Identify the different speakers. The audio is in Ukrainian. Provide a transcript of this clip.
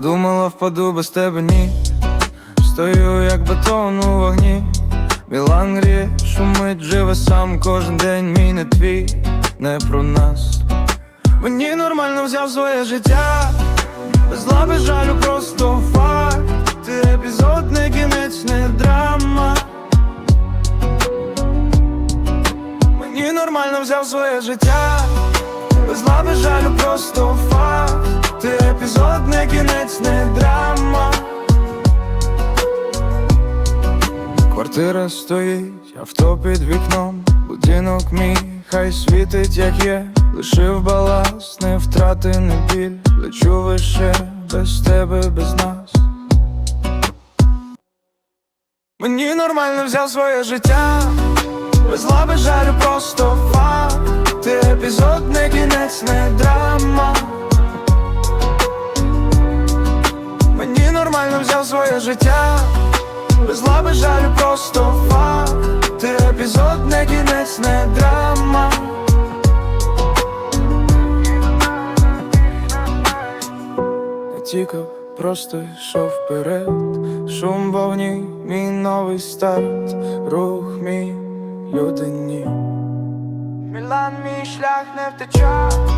Speaker 1: впаду без тебе ні. Стою, як бетон у вогні. Мілан гріє, шумить, живе сам кожен день, мій не твій, не про нас. Мені нормально взяв своє життя, без зла, жалю, просто факт. Ти епізод, не кінець, не драма. Мені нормально взяв своє життя, без зла, жалю, просто факт. Ти епізод, не кінець, не драма. Квартира стоїть, авто під вікном, будинок мій, хай світить, як є, лишив баласт, не втрати, не біль, лечу вище без тебе, без нас. Мені нормально взяв своє життя, без зла, без жалю, просто факт. Ти епізод, не кінець, не драма. Нормально взяв своє життя. Без зла, без жалю, просто факт. Ти епізод, не кінець, не драма. Не тікав, просто йшов вперед. Шум вогні, мій новий старт. Рух мій людині Мілан, мій шлях не втече